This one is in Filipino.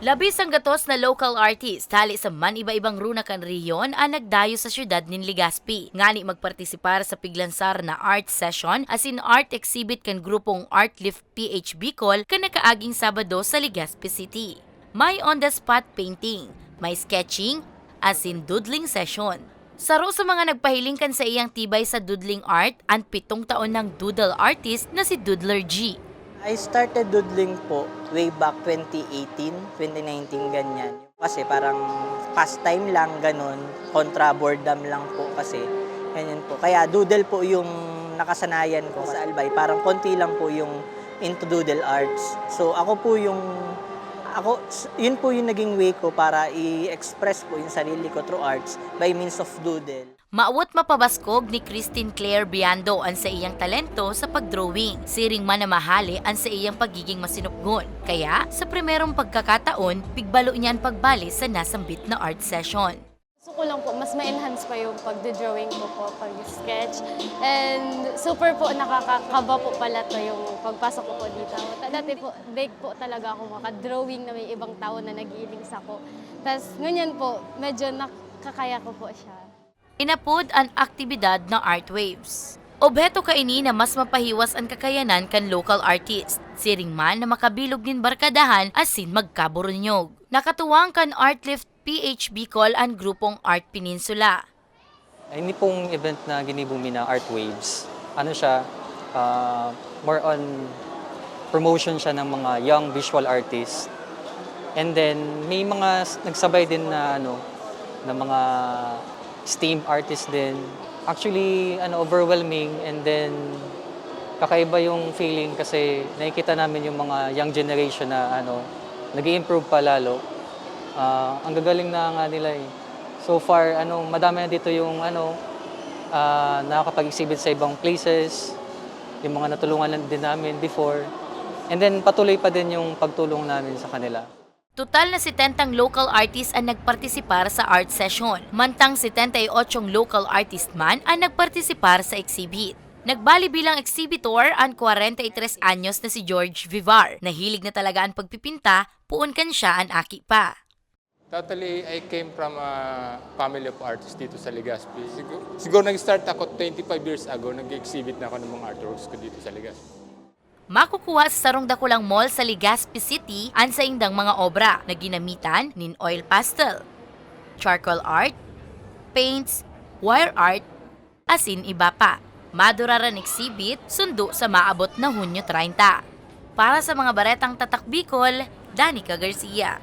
Labis ang gatos na local artist hali sa man iba-ibang runa kan riyon ang nagdayo sa syudad nin Legazpi. Ngani magpartisipar sa piglansar na art session as in art exhibit kan grupong Artlift PH Bicol kan nakaaging Sabado sa Legazpi City. May on-the-spot painting, may sketching, as in doodling session. Saro sa mga nagpahiling kan sa iyang tibay sa doodling art, ang pitong taon ng doodle artist na si Doodler G. I started doodling po way back 2018, 2019, ganyan. Kasi parang pastime lang, ganun. Kontra boredom lang po kasi. Ganyan po. Kaya doodle po yung nakasanayan ko sa Albay. Parang konti lang po yung into doodle arts. So ako po yung ako, yun po yung naging way ko para i-express po yung sarili ko through arts by means of doodle. Maawat mapabaskog ni Christine Claire Biando ang sa iyang talento sa pagdrawing. Siring man na mahali ang sa iyang pagiging masinupgon. Kaya, sa primerong pagkakataon, bigbalo niya ang pagbali sa nasambit na art session. Gusto ko lang po, mas ma-enhance pa yung pagde-drawing ko po, pag-sketch. And super po, nakakakaba po pala to yung pagpasok ko po dito. Dati po, big po talaga ako maka-drawing na may ibang tao na nag-iiling sa ko. Tapos ngunyan po, medyo nakakaya ko po siya. Inapod ang aktibidad na art waves. Obheto kaini na mas mapahiwas ang kakayanan kan local artist. Siring man na makabilog nin barkadahan asin magkaburunyog. Nakatuwang kan Artlift PH Bicol ang grupong Art Peninsula. Ay, Hindi pong event na ginibumi na Art Waves. Ano siya, ah, more on promotion siya ng mga young visual artists. And then may mga nagsabay din na ano na mga STEAM artists din. Actually, ano overwhelming and then kakaiba yung feeling kasi nakikita namin yung mga young generation na ano nag improve pa lalo. Ah, ang gagaling na nga nila eh. So far, ano, madami na dito yung ano, ah, nakakapag-exhibit sa ibang places, yung mga natulungan din namin before. And then patuloy pa din yung pagtulong namin sa kanila. Total na 70 local artists ang nagpartisipar sa art session, mantang 78 local artist man ang nagpartisipar sa exhibit. Nagbali bilang exhibitor ang 43 anyos na si George Vivar. Nahilig na talaga ang pagpipinta, puon kan siya ang aki pa. Totally, I came from a family of artists dito sa Legazpi. Siguro, siguro nag-start ako 25 years ago, nag-exhibit na ako ng mga artworks ko dito sa Legazpi. Makukuha sa Sarong Dakulang Mall sa Legazpi City ang sa indang mga obra na ginamitan nin oil pastel, charcoal art, paints, wire art, asin iba pa. Maduraran exhibit sundo sa maabot na Hunyo 30. Para sa mga baretang tatak Bicol, Danica Garcia.